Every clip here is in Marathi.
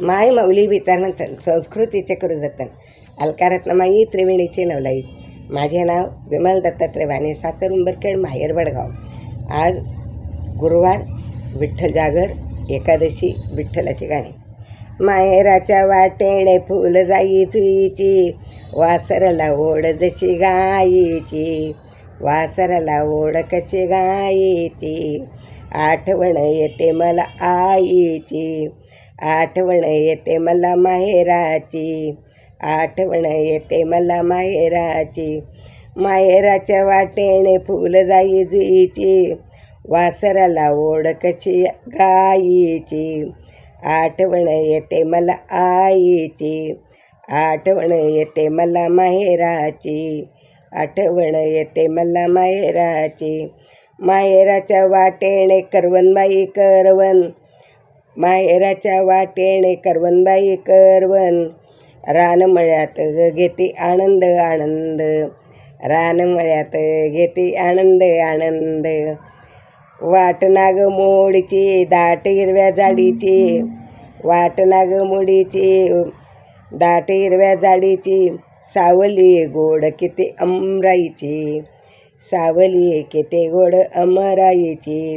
माय माऊली म्हणतात संस्कृतीचे करू जतन अलकारत्न माई त्रिवेणीचे नवलाई. माझे नाव विमल दत्तात्रय वाणे सातर उंबरखेड माहेर वडगाव. आज गुरुवार विठ्ठल जागर एकादशी विठ्ठलाची गाणी. माहेराच्या वाटेणे फुल जाई चुईची वासरला ओढ जशी गायीची वासरला ओढ कशी गायीची आठवण येते मला आईची. आठवण येते मला माहेराची आठवण येते मला माहेराची. माहेराच्या वाटेने फुल जाई जुईची वासराला ओढ कशी गायीची आठवण येते मला आईची आठवण येते मला माहेराची. आठवण येते मला माहेराची. माहेराच्या वाटेने करवनबाई करवन माहेराच्या वाटेने करवनबाई करवन रानमळ्यात घेते आनंद आनंद. रानमळ्यात घेते आनंद आनंद. वाट नाग मोडीची दाट हिरव्या झाडीची वाट नाग मोडीची दाट हिरव्या झाडीची सावली गोड किती अमराईची. सावली किती गोड अमराईची.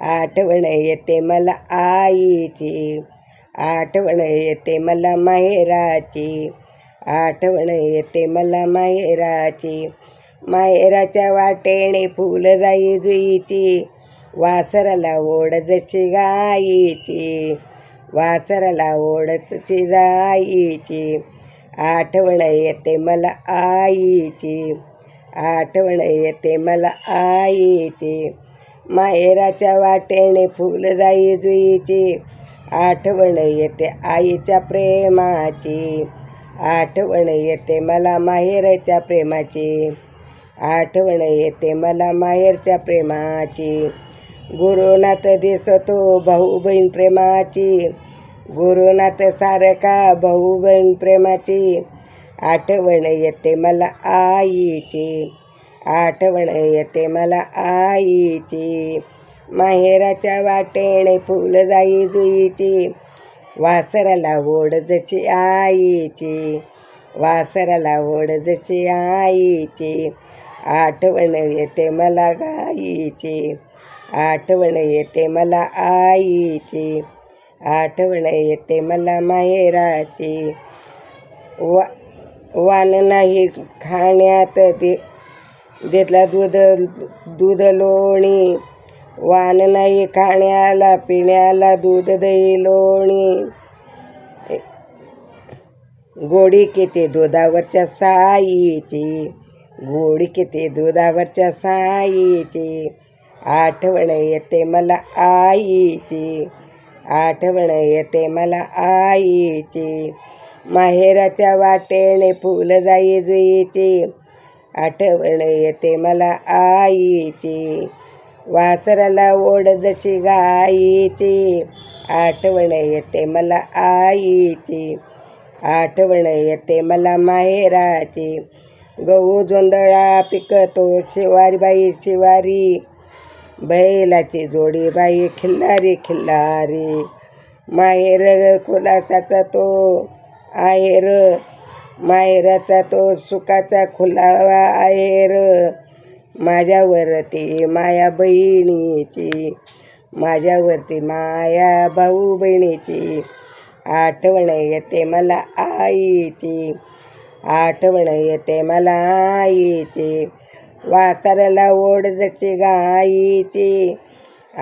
आठवण येते मला आईची. आठवण येते मला माहेराची. आठवण येते मला माहेराची. माहेराच्या वाटेने फुल जाई जुईची. वासराला ओढ जशी गाईची. वासराला ओढतची जाईची. आठवण येते मला आईची. आठवण येते मला आईची. माहेराच्या वाटेने फुल जाई जुईची. आठवण येते आईच्या प्रेमाची. आठवण येते मला माहेरच्या प्रेमाची. आठवण येते मला माहेरच्या प्रेमाची. गुरुनाथ दिसतो भाऊ बहीण प्रेमाची. गुरुनाथ सारखा भाऊ बहीण प्रेमाची. आठवण येते मला आईची. आठवण येते मला आईची. माहेराच्या वाटेने फुल जाई जुईची. वासराला ओढ जशी आईची. वासराला ओढ जशी आईची. आठवण येते मला गाईची. आठवण येते मला आईची. आठवण येते मला माहेराची. वा वान नाही खाण्यात दे घेतला दूध दूध लोणी. वान नाही खाण्याला पिण्याला दूध दही लोणी. गोडी किती दुधावरच्या साईची. गोडी किती दुधावरच्या साईची. आठवण येते मला आईची. आठवण येते मला आईची. माहेराच्या वाटेने फुल जाई जुईची. आठवण येते मला आईची. वासराला ओढ जशी गाईची. आठवण येते मला आईची. आठवण येते मला माहेराची. गहू जोंधळा पिकतो शिवारी बाई शिवारी. बैलाची जोडी बाई खिल्लारी खिल्लारी. माहेर कुलासाचा तो आहेर. माहेराचा तो सुखाचा खुलावा आहेर माझ्यावरती माया बहिणीची माझ्यावरती माया भाऊ बहिणीची आठवण येते मला आईची आठवण येते मला आईची. वासराला ओढ जशी गाईची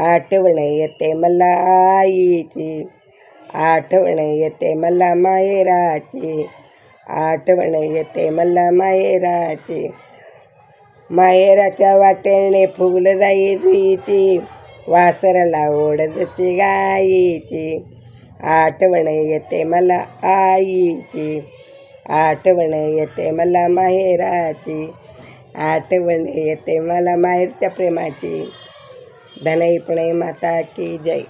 आठवण येते मला आईची आठवण येते मला माहेराची आठवण येते मला माहेराची माहेराच्या वाटेने फुल जाई जुईची वासराला ओढ जशी गाईची आठवण येते मला आईची. आठवण येते मला माहेराची आठवण येते मला माहेरच्या प्रेमाची. धनई पुणे माता की जय.